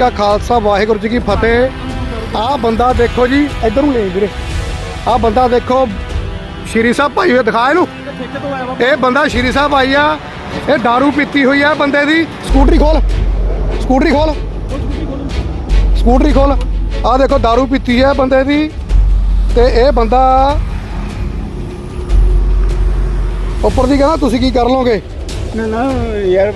ਕਾ ਖਾਲਸਾ ਵਾਹਿਗੁਰੂ ਜੀ ਕੀ ਫਤਿਹ ਆਹ ਬੰਦਾ ਦੇਖੋ ਜੀ ਇਧਰ ਨੂੰ ਲੈ ਵੀਰੇ ਆਹ ਬੰਦਾ ਦੇਖੋ ਸ਼੍ਰੀ ਸਾਹਿਬ ਭਾਈ ਹੋਏ ਦਿਖਾ ਇਹਨੂੰ ਇਹ ਬੰਦਾ ਸ਼੍ਰੀ ਸਾਹਿਬ ਆਈ ਆ ਇਹ दारू ਪੀਤੀ ਹੋਈ ਆ ਬੰਦੇ ਦੀ ਸਕੂਟਰੀ ਖੋਲ ਸਕੂਟਰੀ ਖੋਲ ਸਕੂਟਰੀ ਖੋਲ ਆਹ ਦੇਖੋ दारू ਪੀਤੀ ਹੈ ਬੰਦੇ ਦੀ ਤੇ ਇਹ ਬੰਦਾ ਉੱਪਰ ਦੀ ਕਹਿੰਦਾ ਤੁਸੀਂ ਕੀ ਕਰ ਲੋਗੇ ਨਾ ਨਾ ਯਾਰ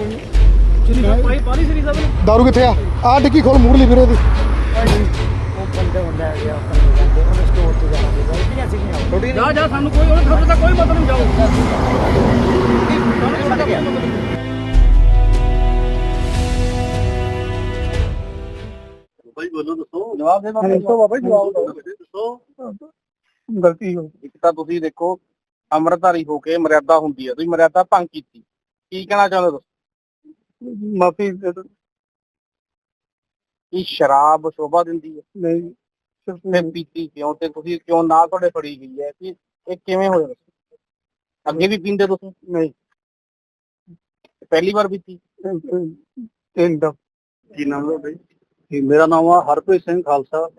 ਭਾਈ ਪਾਣੀ ਸ੍ਰੀ ਸਾਹਿਬ ਨੇ दारू ਕਿੱਥੇ ਆ? ਆਹ ਡਿੱਗੀ ਖੋਲ ਮੂਰਲੀ ਵੀਰੇ ਦੀ ਉਹ ਬੰਦੇ ਹੁੰਦਾ ਹੈ ਆਪਾਂ ਨੂੰ ਜਾਂਦੇ ਉਹਨੇ ਸਟੋਰ ਤੇ ਜਾਣਾ ਸੀ ਗਲਤੀਆਂ ਸੀਗੀਆਂ ਥੋੜੀ ਜਾ ਜਾ ਸਾਨੂੰ ਕੋਈ ਉਹਨੇ ਖਬਰ ਦਾ ਕੋਈ ਮਤਲਬ ਨਹੀਂ ਜਾਓ। ਸਾਨੂੰ ਸਾਡਾ ਕੋਈ ਮਤਲਬ ਨਹੀਂ। ਭਾਈ ਬੋਲੋ ਦੱਸੋ। ਜਵਾਬ ਦੇ ਮੈਂ ਦੱਸੋ ਬਾਬਾ ਜੀ ਜਵਾਬ ਦਿਓ। ਦੱਸੋ। ਗਲਤੀ ਹੋ ਇੱਕ ਤਾਂ ਤੁਸੀਂ ਦੇਖੋ ਅੰਮ੍ਰਿਤਧਾਰੀ ਹੋ ਕੇ ਮਰਿਆਦਾ ਹੁੰਦੀ ਹੈ ਤੁਸੀਂ ਮਰਿਆਦਾ ਭੰਗ ਕੀਤੀ। ਕੀ ਕਹਿਣਾ ਚਾਹੁੰਦੇ ਹੋ ਮਾਫੀ ਕੀ ਸ਼ਰਾਬ ਸ਼ੋਭਾ ਦਿੰਦੀ ਹੈ? ਨਹੀਂ। ਸਿਰਫ ਤੇ ਪੀਤੀ ਕਿਉਂ ਤੇ ਤੁਸੀਂ ਕਿਉਂ ਨਾ ਤੁਹਾਡੇ ਫੜੀ ਗਈ ਹੈ? ਕਿ ਇਹ ਕਿਵੇਂ ਹੋਇਆ? ਅੱਗੇ ਵੀ ਪੀਂਦੇ ਤੁਸੀਂ? ਨਹੀਂ। ਪਹਿਲੀ ਵਾਰ ਪੀਤੀ? ਤਿੰਨ ਦਾ ਕੀ ਨਾਮ ਹੈ ਬਈ? ਜੀ, ਮੇਰਾ ਨਾਮ ਆ ਹਰਪ੍ਰੀਤ ਸਿੰਘ ਖਾਲਸਾ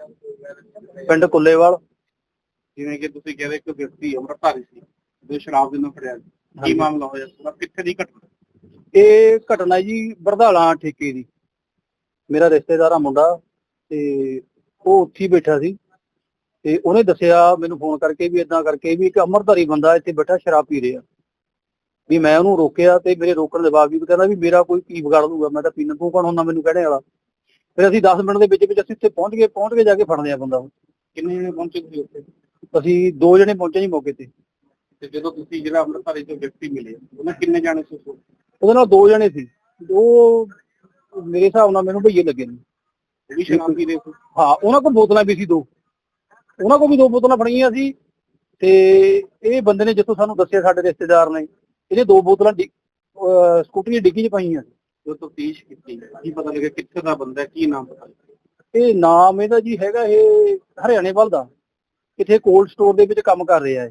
ਪਿੰਡ ਕੁੱਲੇਵਾਲ। ਜਿਵੇਂ ਕਿ ਤੁਸੀਂ ਕਹਿੰਦੇ ਕਿ ਵਿਅਕਤੀ ਅੰਮ੍ਰਿਤਧਾਰੀ ਸੀ ਜੋ ਸ਼ਰਾਬ ਦੇ ਨਾਲ ਫੜਿਆ ਗਿਆ। ਕੀ। ਮਾਮਲਾ ਹੋਇਆ? ਪੂਰਾ ਕਿੱਥੇ ਦੀ ਘਟਨਾ? ਇਹ ਘਟਨਾ ਜੀ ਬਰਧਾਲਾ ਠੇਕੇ ਦੀ। ਮੇਰਾ ਰਿਸ਼ਤੇਦਾਰ ਆ ਮੁੰਡਾ ਤੇ ਉਹ ਉੱਥੇ ਬੈਠਾ ਸੀ। ਤੇ ਉਹਨੇ ਦੱਸਿਆ ਮੈਨੂੰ ਫੋਨ ਕਰਕੇ ਵੀ ਇਦਾਂ ਕਰਕੇ ਵੀ ਇੱਕ ਅਮਰਧਾਰੀ ਬੰਦਾ ਇੱਥੇ ਬੈਠਾ ਸ਼ਰਾਬ ਪੀ ਰਿਹਾ। ਵੀ ਮੈਂ ਉਹਨੂੰ ਰੋਕਿਆ ਤੇ ਮੇਰੇ ਰੋਕਣ ਦੇ ਬਾਵਜੂਦ ਕਹਿੰਦਾ ਵੀ ਮੇਰਾ ਕੋਈ ਕੀ ਵਿਗਾੜ ਲੂਗਾ ਮੈਂ ਤਾਂ ਪੀਣਾ ਤੂੰ ਕੌਣ ਹੁੰਦਾ ਮੈਨੂੰ ਕਹਿਣੇ ਵਾਲਾ? ਫਿਰ ਅਸੀਂ 10 ਮਿੰਟ ਦੇ ਵਿੱਚ ਵਿੱਚ ਅਸੀਂ ਉੱਥੇ ਪਹੁੰਚ ਗਏ, ਪਹੁੰਚ ਕੇ ਜਾ ਕੇ ਫੜਦੇ ਆ ਬੰਦਾ। ਕਿੰਨੇ ਜਣੇ ਪਹੁੰਚੇ ਤੁਸੀਂ ਉੱਥੇ? ਅਸੀਂ ਦੋ ਜਣੇ ਪਹੁੰਚੇ ਜੀ ਮੌਕੇ ਤੇ। ਤੇ ਜਦੋਂ ਤੁਸੀਂ ਜਿਹੜਾ ਅੰਮ੍ਰਿਤਧਾਰੀ ਤੋਂ ਵਿਅਕਤੀ ਮਿਲੇ, ਉਹਨਾਂ ਕਿੰਨੇ ਜਾਣੇ ਸੀ ਉਹਦੇ ਨਾਲ ਦੋ ਜਣੇ ਸੀ। ਉਹ ਮੇਰੇ ਹਿਸਾਬ ਨਾਲ ਮੈਨੂੰ ਭਈਏ ਲੱਗੇ ਨੇ। ਉਹ ਵੀ ਸ਼ਰਾਬ ਪੀ ਰਹੇ ਸੀ। ਹਾਂ ਉਹਨਾਂ ਕੋਲ ਬੋਤਲਾਂ ਵੀ ਸੀ ਦੋ। ਉਹਨਾਂ ਕੋਲ ਵੀ ਦੋ ਬੋਤਲਾਂ ਫੜੀਆਂ ਸੀ ਤੇ ਇਹ ਬੰਦੇ ਨੇ ਜਿੱਥੋਂ ਸਾਨੂੰ ਦੱਸਿਆ ਸਾਡੇ ਰਿਸ਼ਤੇਦਾਰ ਨੇ ਇਹਦੇ ਦੋ ਬੋਤਲਾਂ ਸਕੂਟਰੀ ਦੀ ਡਿੱਗੀ 'ਚ ਪਈਆਂ। ਜੋ ਤਫਤੀਸ਼ ਕੀਤੀ ਕੀ ਪਤਾ ਲੱਗਿਆ ਕਿੱਥੇ ਦਾ ਬੰਦਾ ਹੈ, ਕੀ ਨਾਮ ਪਤਾ? ਇਹ ਨਾਮ ਇਹਦਾ ਜੀ ਹੈਗਾ ਇਹ ਹਰਿਆਣੇ ਵੱਲ ਦਾ। ਕਿਥੇ ਕੋਲਡ ਸਟੋਰ ਦੇ ਵਿੱਚ ਕੰਮ ਕਰ ਰਿਹਾ ਇਹ।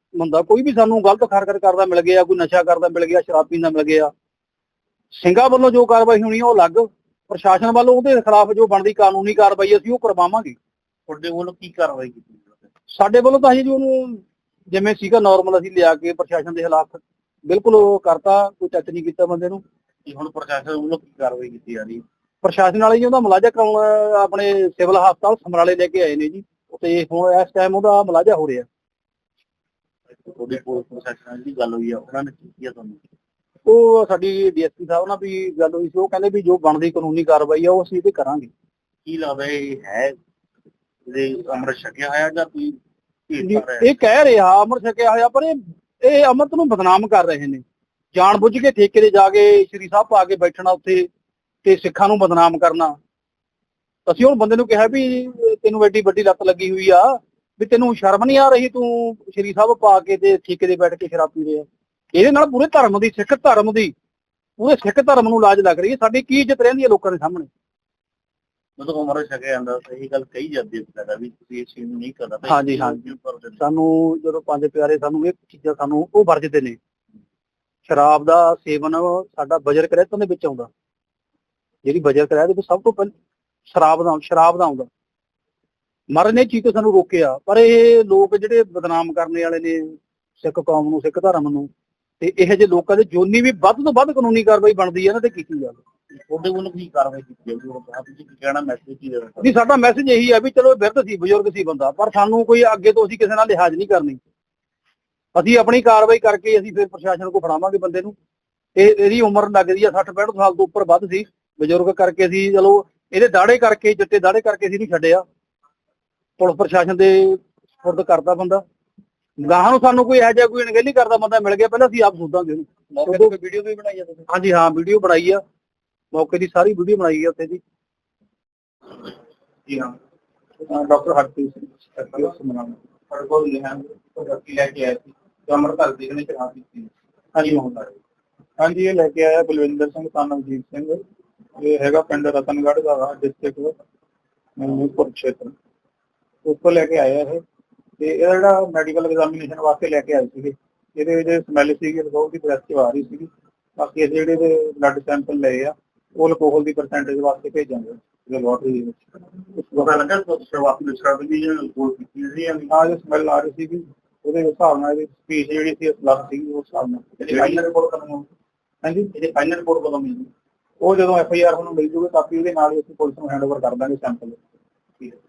ਬੰਦਾ ਕੋਈ ਵੀ ਸਾਨੂੰ ਗਲਤ ਹਰਕਤ ਕਰਦਾ ਮਿਲ ਗਿਆ ਕੋਈ ਨਸ਼ਾ ਕਰਦਾ ਮਿਲ ਗਿਆ ਸ਼ਰਾਬ ਪੀਂਦਾ ਮਿਲ ਗਿਆ। ਸਿੰਘਾਂ ਵੱਲੋਂ ਜੋ ਕਾਰਵਾਈ ਹੋਣੀ ਉਹ ਅਲੱਗ। ਪ੍ਰਸ਼ਾਸਨ ਵੱਲੋਂ ਉਹਦੇ ਖਿਲਾਫ ਜੋ ਬਣਦੀ ਕਾਨੂੰਨੀ ਕਾਰਵਾਈ ਅਸੀਂ ਉਹ ਕਰਵਾਵਾਂਗੇ। ਤੁਹਾਡੇ ਵੱਲੋਂ ਕੀ ਕਾਰਵਾਈ ਕੀਤੀ ਸਾਡੇ ਵੱਲੋਂ ਤਾਂ ਅਸੀਂ ਜੀ ਉਹਨੂੰ ਜਿਵੇਂ ਸੀਗਾ ਨਾਰਮਲ ਅਸੀਂ ਲਿਆ ਕੇ ਪ੍ਰਸ਼ਾਸਨ ਦੇ ਖਿਲਾਫ ਬਿਲਕੁਲ ਉਹ ਕਰਤਾ ਕੋਈ ਟੱਚ ਨਹੀਂ ਕੀਤਾ ਬੰਦੇ ਨੂੰ। ਕਿ ਹੁਣ ਪ੍ਰਸ਼ਾਸਨ ਵੱਲੋਂ ਕੀ ਕਾਰਵਾਈ ਕੀਤੀ ਜਾ ਰਹੀ ਹੈ? ਪ੍ਰਸ਼ਾਸਨ ਵਾਲੇ ਜੀ ਉਹਦਾ ਮੁਲਾਜ਼ਾ ਕਰਾਉਣ ਆਪਣੇ ਸਿਵਲ ਹਸਪਤਾਲ ਸਮਰਾਲੇ ਲੈ ਕੇ ਆਏ ਨੇ ਜੀ। ਤੇ ਹੁਣ ਇਸ ਟਾਈਮ ਉਹਦਾ ਮੁਲਾਜ਼ਾ ਹੋ ਰਿਹਾ। ਤੁਹਾਡੇ ਕੋਲ ਪ੍ਰਸ਼ਾਸਨ ਦੀ ਗੱਲ ਹੋਈ ਆ ਉਹਨਾਂ ਨੇ ਕੀ ਕੀਤਾ ਤੁਹਾਨੂੰ? ਉਹ ਸਾਡੀ ਡੀਐਸਪੀ ਸਾਹਿਬ ਨਾਲ ਵੀ ਗੱਲ ਹੋਈ ਸੀ ਉਹ ਕਹਿੰਦੇ ਵੀ ਜੋ ਬਣਦੀ ਕਾਨੂੰਨੀ ਕਾਰਵਾਈ ਆ ਉਹ ਅਸੀਂ ਇਹਦੇ ਕਰਾਂਗੇ। ਕੀ ਇਹ ਹੈ ਇਹ ਅੰਮ੍ਰਿਤ ਛਕਿਆ ਹੋਇਆ ਜਾਂ ਕੋਈ ਇਹ ਕਹਿ ਰਿਹਾ ਅਮਰ ਛਕਿਆ ਹੋਇਆ ਪਰ ਇਹ ਇਹ ਅਮਰਤ ਨੂੰ ਬਦਨਾਮ ਕਰ ਰਹੇ ਨੇ। ਜਾਣ ਬੁੱਝ ਕੇ ਠੇਕੇ ਤੇ ਜਾ ਕੇ ਸ਼੍ਰੀ ਸਾਹਿਬ ਪਾ ਕੇ ਬੈਠਣਾ ਉੱਥੇ ਤੇ ਸਿੱਖਾਂ ਨੂੰ ਬਦਨਾਮ ਕਰਨਾ। ਅਸੀਂ ਹੁਣ ਬੰਦੇ ਨੂੰ ਕਿਹਾ ਵੀ ਤੈਨੂੰ ਐਡੀ ਵੱਡੀ ਲੱਤ ਲੱਗੀ ਹੋਈ ਆ ਵੀ ਤੈਨੂੰ ਸ਼ਰਮ ਨਹੀਂ ਆ ਰਹੀ ਤੂੰ ਸ਼੍ਰੀ ਸਾਹਿਬ ਪਾ ਕੇ ਤੇ ਠੇਕੇ ਤੇ ਬੈਠ ਕੇ ਸ਼ਰਾਬ ਪੀ ਰਿਹਾ ਇਹਦੇ ਨਾਲ ਪੂਰੇ ਧਰਮ ਦੀ ਸਿੱਖ ਧਰਮ ਦੀ ਪੂਰੇ ਸਿੱਖ ਧਰਮ ਨੂੰ ਲਾਜ ਲੱਗ ਰਹੀ ਹੈ। ਸਾਡੀ ਕੀ ਇੱਜ਼ਤ ਰਹਿੰਦੀ ਹੈ ਲੋਕਾਂ ਦੇ ਸਾਹਮਣੇ? ਮਤਲਬ ਅੰਮ੍ਰਿਤ ਛਕਿਆ ਜਾਂਦਾ ਸਹੀ ਗੱਲ ਕਹੀ ਜਾਂਦੀ ਹੈ ਤੁਹਾਡਾ ਵੀ ਤੁਸੀਂ ਇਸ ਚੀਜ਼ ਨੂੰ ਨਹੀਂ ਕਰਨਾ ਹਾਂਜੀ, ਹਾਂਜੀ। ਸਾਨੂੰ ਜਦੋਂ ਪੰਜ ਪਿਆਰੇ ਸਾਨੂੰ ਇਹ ਚੀਜ਼ਾਂ ਸਾਨੂੰ ਉਹ ਵਰਜਦੇ ਨੇ। ਸ਼ਰਾਬ ਦਾ ਸੇਵਨ ਸਾਡਾ ਬਜਰ ਕਰਿਆਤਾਂ ਦੇ ਵਿੱਚ ਆਉਂਦਾ। ਜਿਹੜੀ ਬਜਰ ਕਰਿਆ ਦੇ ਵਿੱਚ ਸਭ ਤੋਂ ਪਹਿਲਾਂ ਸ਼ਰਾਬ ਦਾ ਸ਼ਰਾਬ ਦਾ ਆਉਂਦਾ। ਮਰਨ ਨੇ ਚੀਜ਼ ਤੋਂ ਸਾਨੂੰ ਰੋਕਿਆ। ਪਰ ਇਹ ਲੋਕ ਜਿਹੜੇ ਬਦਨਾਮ ਕਰਨੇ ਵਾਲੇ ਨੇ ਸਿੱਖ ਕੌਮ ਨੂੰ ਸਿੱਖ ਧਰਮ ਨੂੰ ਤੇ ਇਹੋ ਜਿਹੇ ਲੋਕਾਂ ਦੇ ਜੋਨੀ ਵੀ ਵੱਧ ਤੋਂ ਵੱਧ ਕਾਨੂੰਨੀ ਕਾਰਵਾਈ ਬਣਦੀ ਹੈ ਨਾ ਤੇ ਕੀਤੀ ਜਾਵੇ ਤੁਹਾਡੇ ਵੱਲੋਂ ਕੀ ਕਾਰਵਾਈ ਕੀਤੀ ਜਾਊਗੀ? ਉਹ ਕਹਾ ਤੁਸੀਂ ਕੀ ਕਹਿਣਾ ਮੈਸੇਜ ਕੀ ਦੇਣਾ ਨਹੀਂ ਸਾਡਾ ਮੈਸੇਜ ਇਹੀ ਹੈ ਵੀ ਚਲੋ ਬਿਰਧ ਸੀ ਬਜ਼ੁਰਗ ਸੀ ਬੰਦਾ ਪਰ ਸਾਨੂੰ ਕੋਈ ਅੱਗੇ ਤੋਂ ਅਸੀਂ ਕਿਸੇ ਨਾਲ ਲਿਹਾਜ਼ ਨਹੀਂ ਕਰਨੀ। ਅਸੀਂ ਆਪਣੀ ਕਾਰਵਾਈ ਕਰਕੇ ਅਸੀਂ ਫਿਰ ਪ੍ਰਸ਼ਾਸਨ ਕੋਲ ਫੜਾਵਾਂਗੇ ਬੰਦੇ ਨੂੰ। ਇਹ ਇਹਦੀ ਉਮਰ ਲੱਗਦੀ ਆ 60 65 ਸਾਲ ਤੋਂ ਉੱਪਰ ਵੱਧ ਸੀ। ਬਜ਼ੁਰਗ ਕਰਕੇ ਅਸੀਂ ਚਲੋ ਇਹਦੇ ਦਾੜੇ ਕਰਕੇ ਚਿੱਟੇ ਦਾੜੇ ਕਰਕੇ ਅਸੀਂ ਨਹੀਂ ਛੱਡਿਆ। ਪੁਲਿਸ ਪ੍ਰਸ਼ਾਸਨ ਦੇ ਸਪੁਰਦ ਕਰਦਾ ਬੰਦਾ। ਗਾਹਾਂ ਨੂੰ ਸਾਨੂੰ ਕੋਈ ਇਹੋ ਜਿਹਾ ਕੋਈ ਅਣਗਹਿਲੀ ਕਰਦਾ ਬੰਦਾ ਮਿਲ ਗਿਆ ਪਹਿਲਾਂ ਅਸੀਂ ਆਪ ਸੋਧਾਂਗੇ ਉਹਨੂੰ। ਮੌਕੇ ਤੇ ਵੀਡੀਓ ਵੀ ਬਣਾਈ ਆ ਤੁਸੀਂ? ਹਾਂਜੀ ਹਾਂ ਵੀਡੀਓ ਬਣਾਈ ਆ। ਮੌਕੇ ਦੀ ਸਾਰੀ ਵੀਡੀਓ ਬਣਾਈ ਆ ਉੱਥੇ ਦੀ। ਕੀ ਨਾਮ ਡਾਕਟਰ ਹਰਪ੍ਰੀਤ ਸਿੰਘ ਸਰਕਾਰ ਸਮਨਾਮ ਪਰ ਕੋਲ ਲਿਖਾਂ ਉਹ ਰੱਖੀ ਲੈ ਕੇ ਆਇਆ ਸੀ। ਤੇ ਅਮਰਪਾਲ ਜੀ ਨੇ ਚੜਾ ਦਿੱਤੀ ਹਾਂਜੀ। ਹੁੰਦਾ ਹੈ। ਹਾਂਜੀ ਇਹ ਲੈ ਕੇ ਆਇਆ ਬਲਵਿੰਦਰ ਸਿੰਘ ਤਾਨਵਜੀਤ ਸਿੰਘ। ਇਹ ਹੈਗਾ ਪਿੰਡ ਰਤਨਗੜ੍ਹ ਦਾ ਡਿਸਟ੍ਰਿਕਟ ਮਨੂਪੁਰ ਖੇਤਰ ਉੱਥੋਂ ਲੈ ਕੇ ਆਇਆ ਇਹ। ਤੇ ਇਹਦਾ ਜਿਹੜਾ ਮੈਡੀਕਲ ਐਗਜ਼ਾਮੀਨੇਸ਼ਨ ਵਾਸਤੇ ਲੈ ਕੇ ਆਏ ਸੀਗੇ। ਇਹਦੇ ਵਿੱਚ ਸਮੈਲ ਸੀਗੀ ਰਿਜ਼ੋਲਟ ਦੀ ਪ੍ਰੈਸ ਆ ਰਹੀ ਸੀਗੀ। ਬਾਕੀ ਅਸੀਂ ਜਿਹੜੇ ਦੇ ਬਲੱਡ ਸੈਂਪਲ ਲਏ ਆ ਉਹ ਅਲਕੋਹਲ ਦੀ ਪਰਸੈਂਟੇਜ ਵਾਸਤੇ ਭੇਜਾਂਗੇ। ਲੈਬੋਰਟਰੀ ਦੇ ਵਿੱਚ। ਪਤਾ ਲੱਗਾ ਕਿ ਸ਼ੁਰੂਆਤ ਸ਼ਰਾਬ ਦੀ ਕੋਲ ਕੀਤੀ ਸੀ ਜਾਂ ਆ? ਜੋ ਸਮੈਲ ਆ ਰਹੀ ਸੀਗੀ ਉਹਦੇ ਹਿਸਾਬ ਨਾਲ ਇਹਦੀ ਸਪੀਚ ਜਿਹੜੀ ਸੀ ਅਸਲਕ ਸੀਗੀ ਉਸ ਹਿਸਾਬ ਨਾਲ। ਇਹਦੀ ਫਾਈਨਲ ਰਿਪੋਰਟ ਹੋਊ? ਹਾਂਜੀ? ਇਹਦੀ ਫਾਈਨਲ ਰਿਪੋਰਟ ਕਦੋਂ ਮਿਲੇਗੀ? ਉਹ ਜਦੋਂ ਐਫ ਆਈ ਆਰ ਨੂੰ ਮਿਲ ਜੂਗੀ ਕਾਪੀ ਉਹਦੇ ਨਾਲ ਹੀ ਅਸੀਂ ਪੁਲਿਸ ਨੂੰ ਹੈਂਡਓਵਰ ਕਰ ਦਾਂਗੇ ਸੈਂਪਲ ਠੀਕ ਹੈ।